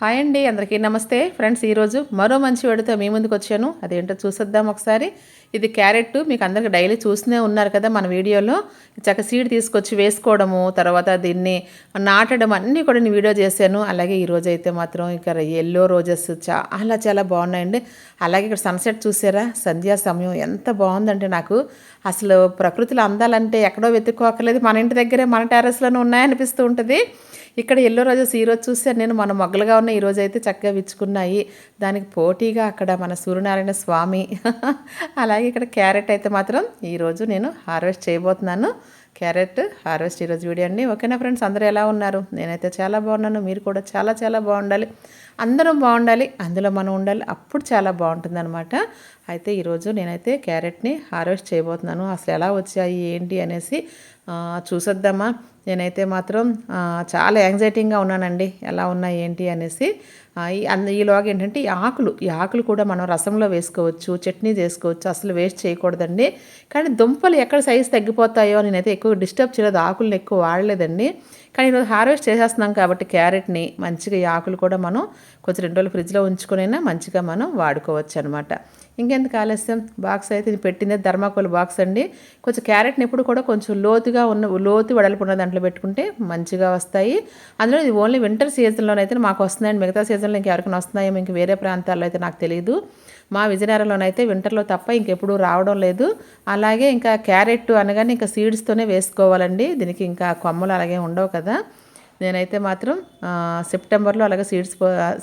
Hi అండి అందరికీ నమస్తే. ఫ్రెండ్స్ ఈరోజు మరో మంచి వాడితో మీ ముందుకు వచ్చాను. అదేంటో చూసేద్దాం ఒకసారి. ఇది క్యారెట్ మీకు అందరికి డైలీ చూస్తూనే ఉన్నారు కదా మన వీడియోలో. చక్క సీడ్ తీసుకొచ్చి వేసుకోవడము తర్వాత దీన్ని నాటడం అన్నీ కూడా నేను వీడియో చేశాను. అలాగే ఈరోజు అయితే మాత్రం ఇక్కడ ఎల్లో రోజెస్ చాలా చాలా బాగున్నాయండి. అలాగే ఇక్కడ సన్సెట్ చూసారా? సంధ్యా సమయం ఎంత బాగుందంటే నాకు. అసలు ప్రకృతిలో అందాలంటే ఎక్కడో వెతుక్కోకలేదు మన ఇంటి దగ్గరే మన టెర్రస్లోనే ఉన్నాయనిపిస్తూ ఉంటుంది. ఇక్కడ ఎల్లో రోజెస్ ఈరోజు చూసాను నేను మన మొగ్గలుగా ఉన్న ఈరోజు అయితే చక్కగా విచ్చుకున్నాయి. దానికి పోటీగా అక్కడ మన సూర్యనారాయణ స్వామి. అలాగే ఇక్కడ క్యారెట్ అయితే మాత్రం ఈరోజు నేను హార్వెస్ట్ చేయబోతున్నాను. క్యారెట్ హార్వెస్ట్ ఈరోజు వీడియో అండి. ఓకేనా ఫ్రెండ్స్? అందరూ ఎలా ఉన్నారు? నేనైతే చాలా బాగున్నాను. మీరు కూడా చాలా చాలా బాగుండాలి. అందరం బాగుండాలి అందులో మనం ఉండాలి. అప్పుడు చాలా బాగుంటుంది అనమాట అయితే ఈరోజు నేనైతే క్యారెట్ని హార్వెస్ట్ చేయబోతున్నాను. అసలు ఎలా వచ్చాయి ఏంటి అనేసి చూసొద్దామా? నేనైతే మాత్రం చాలా యాంగ్జైటీగా ఉన్నానండి. ఎలా ఉన్నాయి ఏంటి అనేసి అంద ఈలోగా ఏంటంటే ఈ ఆకులు ఈ ఆకులు కూడా మనం రసంలో వేసుకోవచ్చు చట్నీ చేసుకోవచ్చు అసలు వేస్ట్ చేయకూడదండి. కానీ దుంపలు ఎక్కడ సైజు తగ్గిపోతాయో నేనైతే ఎక్కువ డిస్టర్బ్ చేయలేదు. ఆకులను ఎక్కువ వాడలేదండి. కానీ ఈరోజు హార్వెస్ట్ చేసేస్తున్నాం కాబట్టి క్యారెట్ని మంచిగా ఈ ఆకులు కూడా మనం కొంచెం రెండు రోజులు ఫ్రిడ్జ్లో ఉంచుకునైనా మంచిగా మనం వాడుకోవచ్చు అనమాట ఇంకెందుకు ఆలస్యం? బాక్స్ అయితే ఇది పెట్టింది ధర్మాకోల్ బాక్స్ అండి. కొంచెం క్యారెట్ని ఎప్పుడు కూడా కొంచెం లోతుగా ఉన్న లోతు వెడల్పు ఉన్న దాంట్లో పెట్టుకుంటే మంచిగా వస్తాయి. అందులో ఇది ఓన్లీ వింటర్ సీజన్లోనైతే మాకు వస్తున్నాయండి. మిగతా సీజన్లో ఇంకెవరికైనా వస్తున్నాయో ఇంక వేరే ప్రాంతాల్లో అయితే నాకు తెలియదు మా విజయనగరంలోనైతే వింటర్లో తప్ప ఇంకెప్పుడు రావడం లేదు. అలాగే ఇంకా క్యారెట్ అనగానే ఇంకా సీడ్స్తోనే వేసుకోవాలండి. దీనికి ఇంకా కొమ్మలు అలాగే ఉండవు కదా. నేనైతే మాత్రం సెప్టెంబర్లో అలాగే సీడ్స్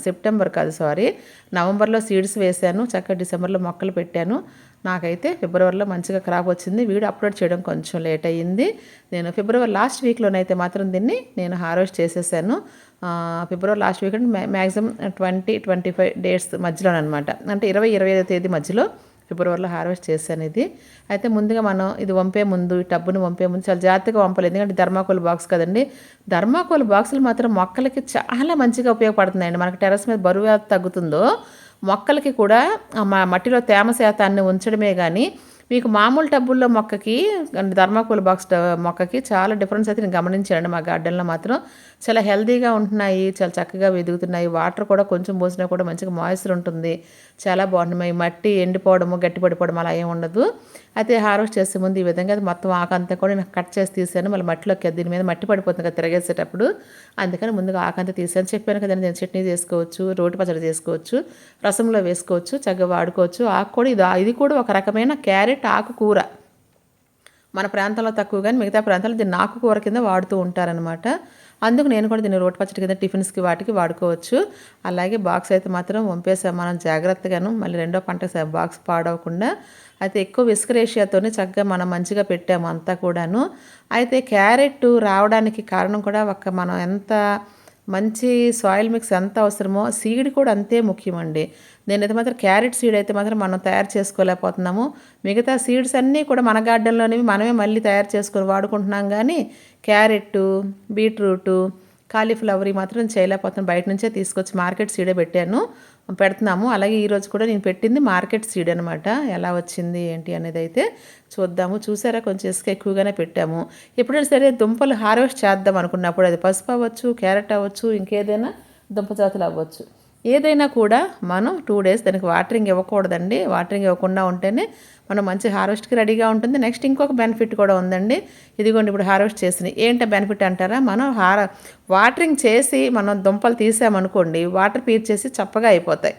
సెప్టెంబర్ కాదు సారీ నవంబర్లో సీడ్స్ వేశాను. చక్కగా డిసెంబర్లో మొక్కలు పెట్టాను. నాకైతే ఫిబ్రవరిలో మంచిగా క్రాప్ వచ్చింది. వీడియో అప్లోడ్ చేయడం కొంచెం లేట్ అయ్యింది. నేను ఫిబ్రవరి లాస్ట్ వీక్లోనైతే మాత్రం దీన్ని నేను హార్వెస్ట్ చేసేసాను. February last week maximum twenty twenty five dates మధ్యలోనమాట అంటే ఇరవై ఇరవై ఐదో తేదీ మధ్యలో ఫిబ్రవరిలో హార్వెస్ట్ చేశాను ఇది అయితే ముందుగా మనం ఇది వంపే ముందు ఈ టబ్బును వంపే ముందు చాలా జాగ్రత్తగా వంపాలి. ఎందుకంటే ధర్మాకోల్ బాక్స్ కదండి. ధర్మాకోల్ బాక్సులు మాత్రం మొక్కలకి చాలా మంచిగా ఉపయోగపడుతున్నాయండి. మనకి టెరస్ మీద బరువు తగ్గుతుందో మొక్కలకి కూడా మా మట్టిలో తేమ శాతాన్ని ఉంచడమే కానీ మీకు మామూలు టబ్బుల్లో మొక్కకి ధర్మాకోల్ బాక్స్ మొక్కకి చాలా డిఫరెన్స్ అయితే నేను గమనించాను మా గార్డెన్లో మాత్రం. చాలా హెల్తీగా ఉంటున్నాయి చాలా చక్కగా వెదుగుతున్నాయి. వాటర్ కూడా కొంచెం పోసినా కూడా మంచిగా మాయిశ్చర్ ఉంటుంది. చాలా బాగుంటున్నాయి మట్టి ఎండిపోవడము గట్టిపడిపోవడం అలా ఏమి ఉండదు. అయితే హార్వెస్ట్ చేసే ముందు ఈ విధంగా మొత్తం ఆకంతా కూడా నేను కట్ చేసి తీసాను. మళ్ళీ మట్టిలోకి దీని మీద మట్టి పడిపోతుంది కదా తిరగేసేటప్పుడు. అందుకని ముందుగా ఆకంతా తీసాను చెప్పాను కదా నేను చట్నీ చేసుకోవచ్చు రోటి పచ్చడి చేసుకోవచ్చు రసంలో వేసుకోవచ్చు చక్కగా వాడుకోవచ్చు. ఆకు కూడా ఇది ఇది కూడా ఒక రకమైన క్యారెట్ ఆకుకూర. మన ప్రాంతంలో తక్కువ కానీ మిగతా ప్రాంతాల్లో దీన్ని నాకు కూర కింద వాడుతూ ఉంటారనమాట అందుకు నేను కూడా దీన్ని రోటి పచ్చడి కింద టిఫిన్స్కి వాటికి వాడుకోవచ్చు. అలాగే బాక్స్ అయితే మాత్రం వంపేసాం మనం జాగ్రత్తగాను మళ్ళీ రెండో పంట బాక్స్ పాడవకుండా అయితే ఎక్కువ విస్కరేషియాతోనే చక్కగా మనం మంచిగా పెట్టాము అంతా కూడాను. అయితే క్యారెట్ రావడానికి కారణం కూడా ఒక మనం ఎంత మంచి సాయిల్ మిక్స్ ఎంత అవసరమో సీడ్ కూడా అంతే ముఖ్యమండి. నేనైతే మాత్రం క్యారెట్ సీడ్ అయితే మాత్రం మనం తయారు చేసుకోలేకపోతున్నాము. మిగతా సీడ్స్ అన్నీ కూడా మన గార్డెన్లోనేవి మనమే మళ్ళీ తయారు చేసుకొని వాడుకుంటున్నాం కానీ క్యారెట్టు బీట్రూటు కాలీఫ్లవర్ మాత్రం చేయలేకపోతున్నాం. బయట నుంచే తీసుకొచ్చి మార్కెట్ సీడే పెట్టాను. పెడుతున్నాము. అలాగే ఈరోజు కూడా నేను పెట్టింది మార్కెట్ సీడ్ అనమాట ఎలా వచ్చింది ఏంటి అనేది అయితే చూద్దాము. చూసారా? కొంచెం ఇసుక ఎక్కువగానే పెట్టాము. ఎప్పుడైనా సరే దుంపలు హార్వెస్ట్ చేద్దాం అనుకున్నప్పుడు అది పసుపు అవ్వచ్చు క్యారెట్ అవ్వచ్చు ఇంకేదైనా దుంప జాతులు అవ్వచ్చు. ఏదైనా కూడా మనం టూ డేస్ దానికి వాటరింగ్ ఇవ్వకూడదండి. వాటరింగ్ ఇవ్వకుండా ఉంటేనే మనం మంచి హార్వెస్ట్కి రెడీగా ఉంటుంది. నెక్స్ట్ ఇంకొక బెనిఫిట్ కూడా ఉందండి. ఇదిగోండి ఇప్పుడు హార్వెస్ట్ చేసినాయి ఏంటి బెనిఫిట్ అంటారా? మనం హార వాటరింగ్ చేసి మనం దుంపలు తీసామనుకోండి వాటర్ పీర్చేసి చప్పగా అయిపోతాయి.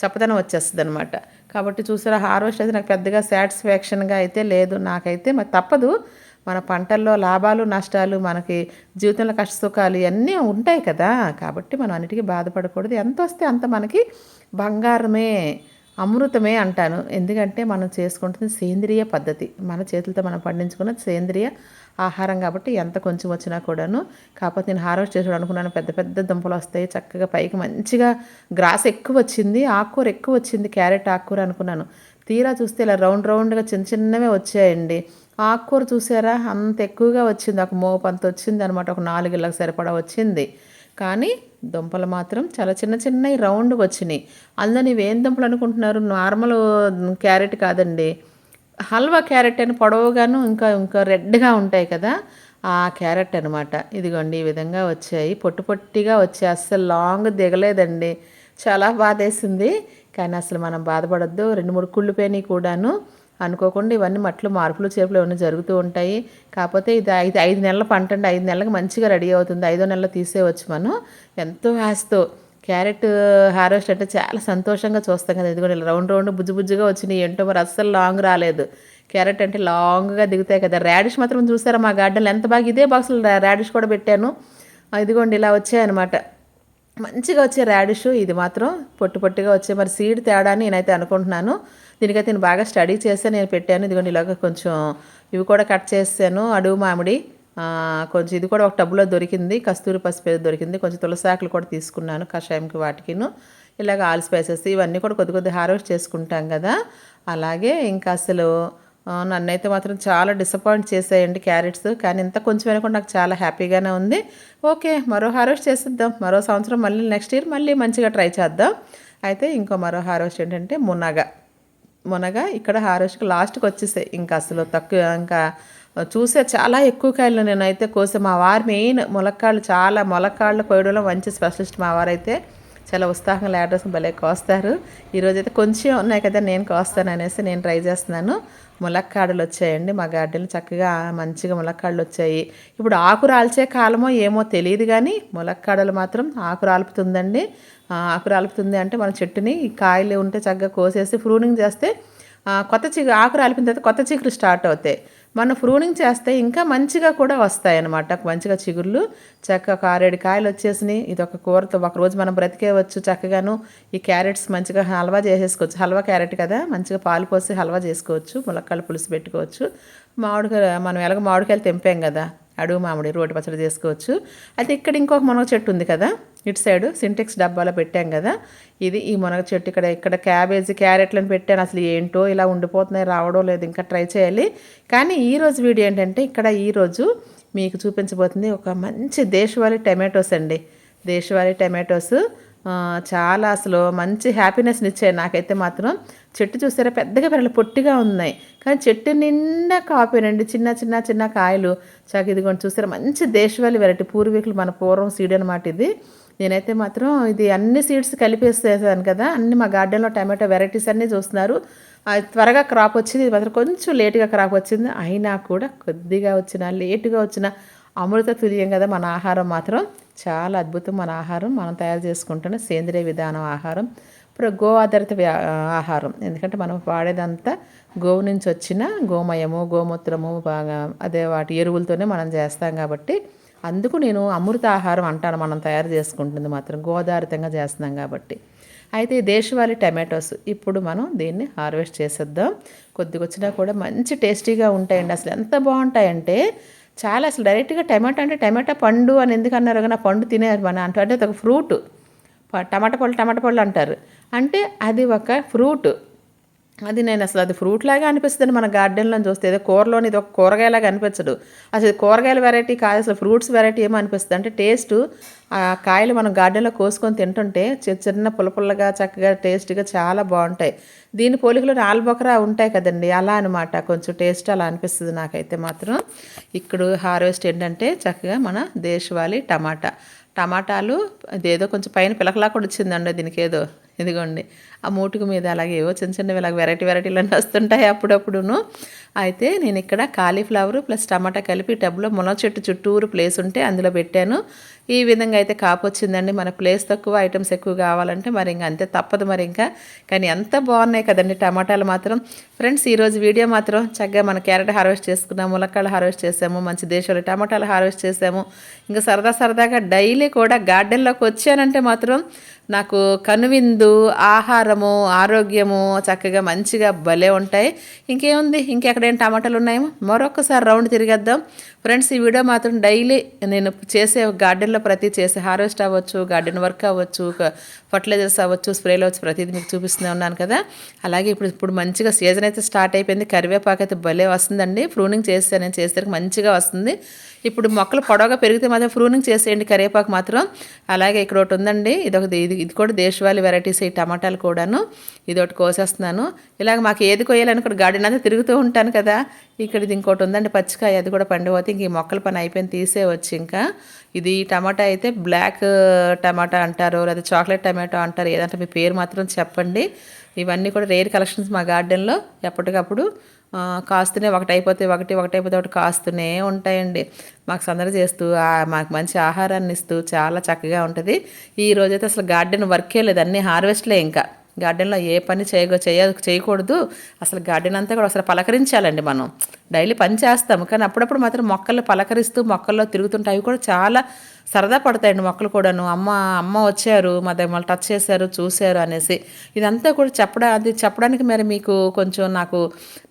చప్పదనం వచ్చేస్తుంది అనమాట కాబట్టి చూసారా హార్వెస్ట్ అయితే నాకు పెద్దగా సాటిస్ఫాక్షన్గా అయితే లేదు. నాకైతే మరి తప్పదు. మన పంటల్లో లాభాలు నష్టాలు మనకి జీవితంలో కష్ట సుఖాలు ఇవన్నీ ఉంటాయి కదా. కాబట్టి మనం అన్నిటికీ బాధపడకూడదు. ఎంత వస్తే అంత మనకి బంగారమే అమృతమే అంటాను. ఎందుకంటే మనం చేసుకుంటుంది సేంద్రియ పద్ధతి. మన చేతులతో మనం పండించుకున్న సేంద్రియ ఆహారం కాబట్టి ఎంత కొంచెం వచ్చినా కూడాను. కాకపోతే నేను హార్వెస్ట్ చేసాడు అనుకున్నాను పెద్ద పెద్ద దుంపలు వస్తాయి చక్కగా పైకి మంచిగా గ్రాస్ ఎక్కువ వచ్చింది ఆకుకూర ఎక్కువ వచ్చింది క్యారెట్ ఆకుకూర అనుకున్నాను. తీరా చూస్తే ఇలా రౌండ్ రౌండ్గా చిన్న చిన్నవే వచ్చాయండి. ఆకుకూర చూసారా? అంత ఎక్కువగా వచ్చింది. ఒక మోపు అంత వచ్చింది అనమాట ఒక నాలుగిళ్ళకి సరిపడా వచ్చింది. కానీ దుంపలు మాత్రం చాలా చిన్న చిన్నవి రౌండ్ వచ్చినాయి. అందులో నీవేం దుంపలు అనుకుంటున్నారు? నార్మల్ క్యారెట్ కాదండి. హల్వా క్యారెట్ అని పొడవుగాను ఇంకా ఇంకా రెడ్గా ఉంటాయి కదా. ఆ క్యారెట్ అనమాట ఇదిగోండి ఈ విధంగా వచ్చాయి. పొట్టు పొట్టిగా వచ్చాయి. అస్సలు లాంగ్ దిగలేదండి. చాలా బాధేసింది. కానీ అసలు మనం బాధపడద్దు. రెండు మూడు కుళ్ళిపోయినాయి కూడాను. అనుకోకుండా ఇవన్నీ మట్లు మార్పులు చేర్పులు ఇవన్నీ జరుగుతూ ఉంటాయి. కాకపోతే ఇది ఐదు ఐదు నెలల పంట అండి. ఐదు నెలలకు మంచిగా రెడీ అవుతుంది. ఐదో నెలలో తీసేయవచ్చు మనం. ఎంతో ఆశతో. క్యారెట్ హార్వెస్ట్ అంటే చాలా సంతోషంగా చూస్తాం కదా. ఇదిగో రౌండ్ రౌండ్ బుజ్జు బుజ్జుగా వచ్చినాయి. ఏంటో మరి అస్సలు లాంగ్ రాలేదు. క్యారెట్ అంటే లాంగ్గా దిగుతాయి కదా. రాడిష్ మాత్రం చూసారా మా గార్డెన్లో? ఎంత బాగా ఇదే బాక్సులు రాడిష్ కూడా పెట్టాను. ఇదిగోండి ఇలా వచ్చాయన్నమాట. మంచిగా వచ్చే రాడిష్. ఇది మాత్రం పొట్టు పొట్టిగా వచ్చే మరి సీడ్ తేడా అని నేనైతే అనుకుంటున్నాను. దీనికైతే నేను బాగా స్టడీ చేస్తే నేను పెట్టాను. ఇదిగోండి ఇలాగ కొంచెం ఇవి కూడా కట్ చేసాను అడుగు మామిడి కొంచెం ఇది కూడా ఒక టబ్బులో దొరికింది. కస్తూరి పసుపు దొరికింది. కొంచెం తులసాకులు కూడా తీసుకున్నాను కషాయంకి వాటికిను. ఇలాగ ఆల్ స్పైసెస్ ఇవన్నీ కూడా కొద్ది కొద్ది హార్వెస్ట్ చేసుకుంటాం కదా. అలాగే ఇంకా అసలు నన్నైతే మాత్రం చాలా డిసప్పాయింట్ చేసాయండి క్యారెట్స్. కానీ ఇంత కొంచెం కూడా నాకు చాలా హ్యాపీగానే ఉంది. ఓకే మరో హార్వెస్ట్ చేసిద్దాం. మరో సంవత్సరం మళ్ళీ నెక్స్ట్ ఇయర్ మళ్ళీ మంచిగా ట్రై చేద్దాం. అయితే ఇంకో మరో హార్వెస్ట్ ఏంటంటే మునగ. మునగ ఇక్కడ హార్వెస్ట్కి లాస్ట్కి వచ్చేసాయి. ఇంకా అసలు తక్కువ ఇంకా చూసే చాలా ఎక్కువ కాయలు నేనైతే కోసే మా వారు మెయిన్ ములక్కాళ్ళు చాలా ములక్కాళ్ళు కోయడంలో మంచి స్పెషలిస్ట్ మా వారైతే చాలా ఉత్సాహంగా లేటర్స్ భలే కోస్తారు. ఈరోజు అయితే కొంచెం ఉన్నాయి కదా నేను కోస్తాను అనేసి నేను ట్రై చేస్తున్నాను. ములక్కాడలు వచ్చాయండి మా గార్డెన్లో చక్కగా మంచిగా ములక్కాడలు వచ్చాయి. ఇప్పుడు ఆకు రాల్చే కాలమో ఏమో తెలియదు కానీ ములక్కాడలు మాత్రం ఆకు రాలుపుతుందండి ఆకు రాలుపుతుంది అంటే మన చెట్టుని కాయలు ఉంటే చక్కగా కోసేసి ఫ్రూనింగ్ చేస్తే కొత్త చిగురు ఆకు రాలిపిన తర్వాత కొత్త చిగురు స్టార్ట్ అవుతాయి. మనం ఫ్రూనింగ్ చేస్తే ఇంకా మంచిగా కూడా వస్తాయి అన్నమాట మంచిగా చిగుర్లు చక్కగా ఒక ఆరేడు కాయలు వచ్చేసినాయి. ఇది ఒక కూరతో ఒక రోజు మనం బ్రతికేయవచ్చు చక్కగాను. ఈ క్యారెట్స్ మంచిగా హల్వా చేసేసుకోవచ్చు. హల్వా క్యారెట్ కదా మంచిగా పాలు పోసి హల్వా చేసుకోవచ్చు ములక్కాయలు పులుసు పెట్టుకోవచ్చు. మామిడికాయ మనం ఎలాగ మామిడికాయలు తెంపాం కదా. అడుగు మామిడి రోటి పచ్చడి చేసుకోవచ్చు. అయితే ఇక్కడ ఇంకొక మునగ చెట్టు ఉంది కదా ఇటు సైడ్ సింటెక్స్ డబ్బాలో పెట్టాం కదా ఇది ఈ మునగ చెట్టు ఇక్కడ ఇక్కడ క్యాబేజీ క్యారెట్లను పెట్టాను. అసలు ఏంటో ఇలా ఉండిపోతున్నాయి రావడం లేదు ఇంకా ట్రై చేయాలి. కానీ ఈరోజు వీడియో ఏంటంటే ఇక్కడ ఈరోజు మీకు చూపించబోతుంది ఒక మంచి దేశవాళీ టమాటోస్ అండి. దేశవాళీ టమాటోస్ చాలా అసలు మంచి హ్యాపీనెస్ని ఇచ్చాయి నాకైతే మాత్రం. చెట్టు చూసారా? పెద్దగా పెరలు పొట్టిగా ఉన్నాయి. కానీ చెట్టు నిండా కాపేనండి. చిన్న చిన్న చిన్న కాయలు. చాక ఇదిగోండి చూసారా? మంచి దేశవాళీ వెరైటీ. పూర్వీకులు మన పూర్వం సీడ్ అనమాట ఇది. నేనైతే మాత్రం ఇది అన్ని సీడ్స్ కలిపేసేసాను కదా. అన్ని మా గార్డెన్లో టమాటో వెరైటీస్ అన్నీ చూస్తున్నారు. త్వరగా క్రాప్ వచ్చింది. ఇది మాత్రం కొంచెం లేటుగా క్రాప్ వచ్చింది. అయినా కూడా కొద్దిగా వచ్చిన లేటుగా వచ్చిన అమృత తుల్యం కదా మన ఆహారం మాత్రం. చాలా అద్భుతం మన ఆహారం. మనం తయారు చేసుకుంటున్న సేంద్రియ విధానం ఆహారం. ఇప్పుడు గో ఆధారిత ఆహారం. ఎందుకంటే మనం వాడేదంతా గోవు నుంచి వచ్చిన గోమయము గోమూత్రము బాగా అదే వాటి ఎరువులతోనే మనం చేస్తాం కాబట్టి అందుకు నేను అమృత ఆహారం అంటాను మనం తయారు చేసుకుంటుంది మాత్రం. గోదారితంగా చేస్తున్నాం కాబట్టి. అయితే దేశవాళీ టమాటోస్ ఇప్పుడు మనం దీన్ని హార్వెస్ట్ చేసేద్దాం. కొద్దిగా వచ్చినా కూడా మంచి టేస్టీగా ఉంటాయండి. అసలు ఎంత బాగుంటాయంటే చాలా అసలు డైరెక్ట్గా టమాటా అంటే టమాటా పండు అని ఎందుకు అన్నారు? కానీ పండు తినే మన అంటే అంటే అది ఒక ఫ్రూట్. టమాటా పళ్ళు టమాటా పళ్ళు అంటారు. అంటే అది ఒక ఫ్రూట్. అది నేను అసలు అది ఫ్రూట్ లాగా అనిపిస్తుంది మన గార్డెన్లో చూస్తే ఏదో కూరలోని ఇది ఒక కూరగాయలాగా అనిపించదు. అసలు ఇది కూరగాయల వెరైటీ కాదు అసలు ఫ్రూట్స్ వెరైటీ ఏమో అనిపిస్తుంది. అంటే టేస్ట్ ఆ కాయలు మనం గార్డెన్లో కోసుకొని తింటుంటే చిన్న చిన్న పుల్ల పుల్లగా చక్కగా టేస్ట్గా చాలా బాగుంటాయి. దీని పోలికలో నాలుబొకరా ఉంటాయి కదండి. అలా అనమాట కొంచెం టేస్ట్ అలా అనిపిస్తుంది నాకైతే మాత్రం. ఇక్కడ హార్వెస్ట్ ఏంటంటే చక్కగా మన దేశవాళీ టమాటా. టమాటాలు అదేదో కొంచెం పైన పిలకలా కూడా వచ్చిందండి దీనికి ఏదో. ఇదిగోండి. ఆ మూటుకు మీద అలాగే ఏవో చిన్న చిన్నవి ఇలాగ వెరైటీ వెరైటీలు అన్నీ వస్తుంటాయి అప్పుడప్పుడును. అయితే నేను ఇక్కడ కాలీఫ్లవర్ ప్లస్ టమాటా కలిపి టబ్లో మునగ చెట్టు చుట్టూరు ప్లేస్ ఉంటే అందులో పెట్టాను. ఈ విధంగా అయితే కాపు వచ్చిందండి. మన ప్లేస్ తక్కువ ఐటమ్స్ ఎక్కువ కావాలంటే మరి ఇంకా అంతే తప్పదు మరి ఇంకా. కానీ ఎంత బాగున్నాయి కదండి టమాటాలు మాత్రం. ఫ్రెండ్స్ ఈరోజు వీడియో మాత్రం చక్కగా మన క్యారెట్ హార్వెస్ట్ చేసుకున్నాము ములక్కాళ్ళు హార్వెస్ట్ చేసాము మంచి దేశంలో టమాటాలు హార్వెస్ట్ చేసాము. ఇంకా సరదా సరదాగా డైలీ కూడా గార్డెన్లోకి వచ్చానంటే మాత్రం నాకు కనువిందు ఆహారము ఆరోగ్యము చక్కగా మంచిగా భలే ఉంటాయి. ఇంకేముంది? ఇంకెక్కడేం టమాటాలు ఉన్నాయేమో మరొకసారి రౌండ్ తిరిగేద్దాం. ఫ్రెండ్స్ ఈ వీడియో మాత్రం డైలీ నేను చేసే గార్డెన్లో ప్రతి చేసే హార్వెస్ట్ అవ్వచ్చు గార్డెన్ వర్క్ అవ్వచ్చు ఫర్టిలైజర్స్ అవ్వచ్చు స్ప్రేలు అవ్వచ్చు ప్రతిదీ మీకు చూపిస్తూనే ఉన్నాను కదా. అలాగే ఇప్పుడు ఇప్పుడు మంచిగా సీజన్ అయితే స్టార్ట్ అయిపోయింది. కరివేపాకు అయితే భలే వస్తుందండి. ప్రూనింగ్ చేస్తే నేను చేసేసరికి మంచిగా వస్తుంది. ఇప్పుడు మొక్కలు పొడవగా పెరిగితే మాత్రం ప్రూనింగ్ చేసేయండి కరివేపాకు మాత్రం. అలాగే ఇక్కడ ఒకటి ఉందండి. ఇది ఒకటి ఇది ఇది కూడా దేశవాళీ వెరైటీస్ ఈ టమాటాలు కూడాను. ఇది ఒకటి కోసేస్తున్నాను. ఇలాగ మాకు ఏది కొయ్యాలని కూడా గార్డెన్ అంతా తిరుగుతూ ఉంటాను కదా. ఇక్కడ ఇది ఇంకోటి ఉందండి పచ్చికాయ అది కూడా పండిపోతే ఇంక ఈ మొక్కల పని అయిపోయింది తీసేవచ్చు ఇంకా. ఇది టమాటా అయితే బ్లాక్ టమాటా అంటారు లేదా చాక్లెట్ టమాటో అంటారు ఏదంటే మీ పేరు మాత్రం చెప్పండి. ఇవన్నీ కూడా రేర్ కలెక్షన్స్ మా గార్డెన్లో ఎప్పటికప్పుడు కాస్తూనే ఒకటి అయిపోతే ఒకటి ఒకటి అయిపోతే ఒకటి కాస్తూనే ఉంటాయండి. మాకు సందడి చేస్తూ మాకు మంచి ఆహారాన్ని ఇస్తూ చాలా చక్కగా ఉంటుంది. ఈ రోజైతే అసలు గార్డెన్ వర్కే లేదు అన్ని హార్వెస్ట్లే ఇంకా. గార్డెన్లో ఏ పని చేయ చేయ చేయకూడదు. అసలు గార్డెన్ అంతా కూడా అసలు పలకరించాలండి మనం. డైలీ పని చేస్తాము. కానీ అప్పుడప్పుడు మాత్రం మొక్కలు పలకరిస్తూ మొక్కల్లో తిరుగుతుంటే అవి కూడా చాలా సరదా పడతాయండి మొక్కలు కూడాను. అమ్మ అమ్మ వచ్చారు మా దగ్గర టచ్ చేశారు చూశారు అనేసి. ఇదంతా కూడా చెప్పడా అది చెప్పడానికి మరి మీకు కొంచెం నాకు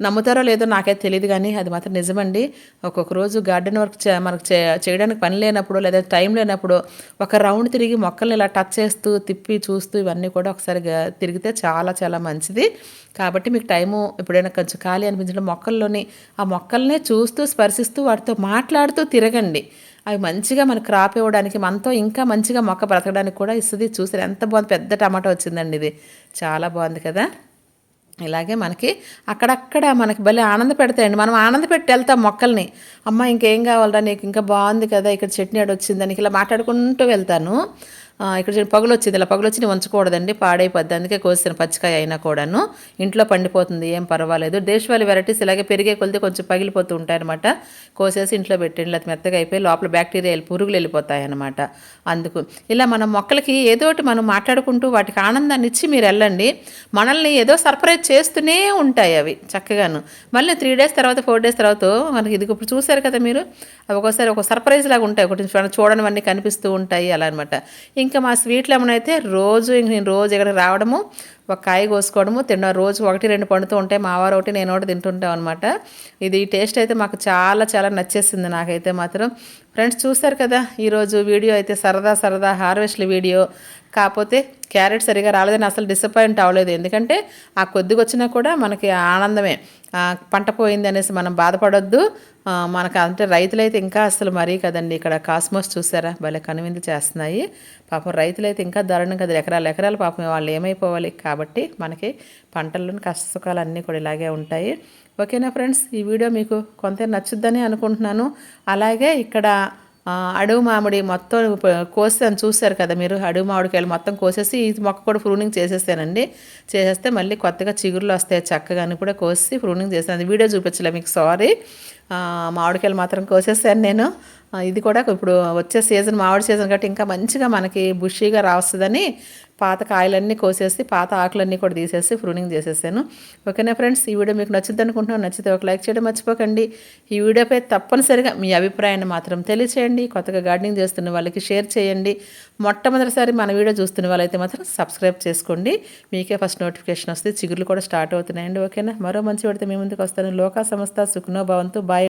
నమ్ముతారో లేదో నాకైతే తెలియదు కానీ అది మాత్రం నిజమండి. ఒక్కొక్క రోజు గార్డెన్ వర్క్ చే మనకు చే చేయడానికి పని లేనప్పుడు లేదా టైం లేనప్పుడు ఒక రౌండ్ తిరిగి మొక్కల్ని ఇలా టచ్ చేస్తూ తిప్పి చూస్తూ ఇవన్నీ కూడా ఒకసారి తిరిగితే చాలా చాలా మంచిది. కాబట్టి మీకు టైము ఎప్పుడైనా కొంచెం ఖాళీ అనిపించడం మొక్కల్లోని ఆ మొక్కల్నే చూస్తూ స్పర్శిస్తూ వాటితో మాట్లాడుతూ తిరగండి. అవి మంచిగా మనకు క్రాప్ ఇవ్వడానికి మనతో ఇంకా మంచిగా మొక్క బ్రతకడానికి కూడా ఇస్తుంది చూసారు. ఎంత బాగుంది. పెద్ద టమాటా వచ్చిందండి ఇది. చాలా బాగుంది కదా. ఇలాగే మనకి అక్కడక్కడ మనకి భలే ఆనంద పెడతాయండి. మనం ఆనంద పెట్టి వెళ్తాం మొక్కల్ని. అమ్మ ఇంకేం కావాలరా నీకు? ఇంకా బాగుంది కదా. ఇక్కడ చట్నీ ఆడ వచ్చిందని ఇలా మాట్లాడుకుంటూ వెళ్తాను. ఇక్కడ పగులు వచ్చింది ఇలా పగులు వచ్చి నేను ఉంచకూడదండి పాడైపోద్ది. అందుకే కోసిన పచ్చికాయ అయినా కూడాను. ఇంట్లో పండిపోతుంది ఏం పర్వాలేదు. దేశవాళీ వెరైటీస్ ఇలాగే పెరిగే కొలితే కొంచెం పగిలిపోతూ ఉంటాయన్నమాట. కోసేసి ఇంట్లో పెట్టండి లేకపోతే మెత్తగా అయిపోయి లోపల బ్యాక్టీరియా పురుగులు వెళ్ళిపోతాయి అన్నమాట అందుకు ఇలా మనం మొక్కలకి ఏదో ఒకటి మనం మాట్లాడుకుంటూ వాటికి ఆనందాన్ని ఇచ్చి మీరు వెళ్ళండి. మనల్ని ఏదో సర్ప్రైజ్ చేస్తూనే ఉంటాయి అవి చక్కగాను. మళ్ళీ త్రీ డేస్ తర్వాత ఫోర్ డేస్ తర్వాత మనకి ఇది ఇప్పుడు చూశారు కదా మీరు? అవి ఒక్కోసారి ఒక సర్ప్రైజ్ లాగా ఉంటాయి. ఒకటి చూడనివన్నీ కనిపిస్తూ ఉంటాయి అలా అనమాట ఇంకా మా స్వీట్ లెమన్ అయితే రోజు ఇంక నేను రోజు ఇక్కడ రావడము ఒక కాయ కోసుకోవడము తిన్న రోజు ఒకటి రెండు పండుతూ ఉంటాయి మావారు ఒకటి నేను ఒకటి తింటుంటాం అనమాట ఇది టేస్ట్ అయితే మాకు చాలా చాలా నచ్చేసింది నాకైతే మాత్రం. ఫ్రెండ్స్ చూస్తారు కదా ఈరోజు వీడియో అయితే సరదా సరదా హార్వెస్ట్ల వీడియో. కాకపోతే క్యారెట్ సరిగా రాలేదని అసలు డిసప్పాయింట్ అవ్వలేదు. ఎందుకంటే ఆ కొద్దిగా వచ్చినా కూడా మనకి ఆనందమే. పంట పోయింది అనేసి మనం బాధపడొద్దు. మనకు అంటే రైతులైతే ఇంకా అసలు మరీ కదండి ఇక్కడ కాస్మోస్ చూసారా? భలే కనువిందు చేస్తున్నాయి. పాపం రైతులైతే ఇంకా దారుణం కదా ఎకరాలు ఎకరాలు పాపం వాళ్ళు ఏమైపోవాలి? కాబట్టి మనకి పంటల్లోని కష్టసుఖాలు అన్నీ కూడా ఇలాగే ఉంటాయి. ఓకేనా ఫ్రెండ్స్? ఈ వీడియో మీకు కొంత నచ్చుద్దని అనుకుంటున్నాను. అలాగే ఇక్కడ అడవి మామిడి మొత్తం కోసాను చూశారు కదా మీరు? అడవి మామిడికాయలు మొత్తం కోసేసి ఈ మొక్క కూడా ప్రూనింగ్ చేసేసానండి. చేసేస్తే మళ్ళీ కొత్తగా చిగురులు వస్తాయి చక్కగా అని కూడా కోసి ప్రూనింగ్ చేశాను. అది వీడియో చూపించలే మీకు సారీ మామిడికాయలు మాత్రం కోసేసాను నేను. ఇది కూడా ఇప్పుడు వచ్చే సీజన్ మామిడి సీజన్ కాబట్టి ఇంకా మంచిగా మనకి బుషీగా రావస్తుందని పాత కాయలన్నీ కోసేసి పాత ఆకులన్నీ కూడా తీసేసి ప్రూనింగ్ చేసేసాను. ఓకేనా ఫ్రెండ్స్? ఈ వీడియో మీకు నచ్చుద్ది అనుకుంటున్నాను. నచ్చితే ఒక లైక్ చేయడం మర్చిపోకండి. ఈ వీడియోపై తప్పనిసరిగా మీ అభిప్రాయాన్ని మాత్రం తెలియచేయండి. కొత్తగా గార్డెనింగ్ చేస్తున్న వాళ్ళకి షేర్ చేయండి. మొట్టమొదటిసారి మన వీడియో చూస్తున్న వాళ్ళైతే మాత్రం సబ్స్క్రైబ్ చేసుకోండి. మీకే ఫస్ట్ నోటిఫికేషన్ వస్తే చిగుర్లు కూడా స్టార్ట్ అవుతున్నాయండి. ఓకేనా? మరో మంచి పెడితే మీ ముందుకు వస్తాను. లోకా సంస్థ సుఖనోభవంతో బాయ్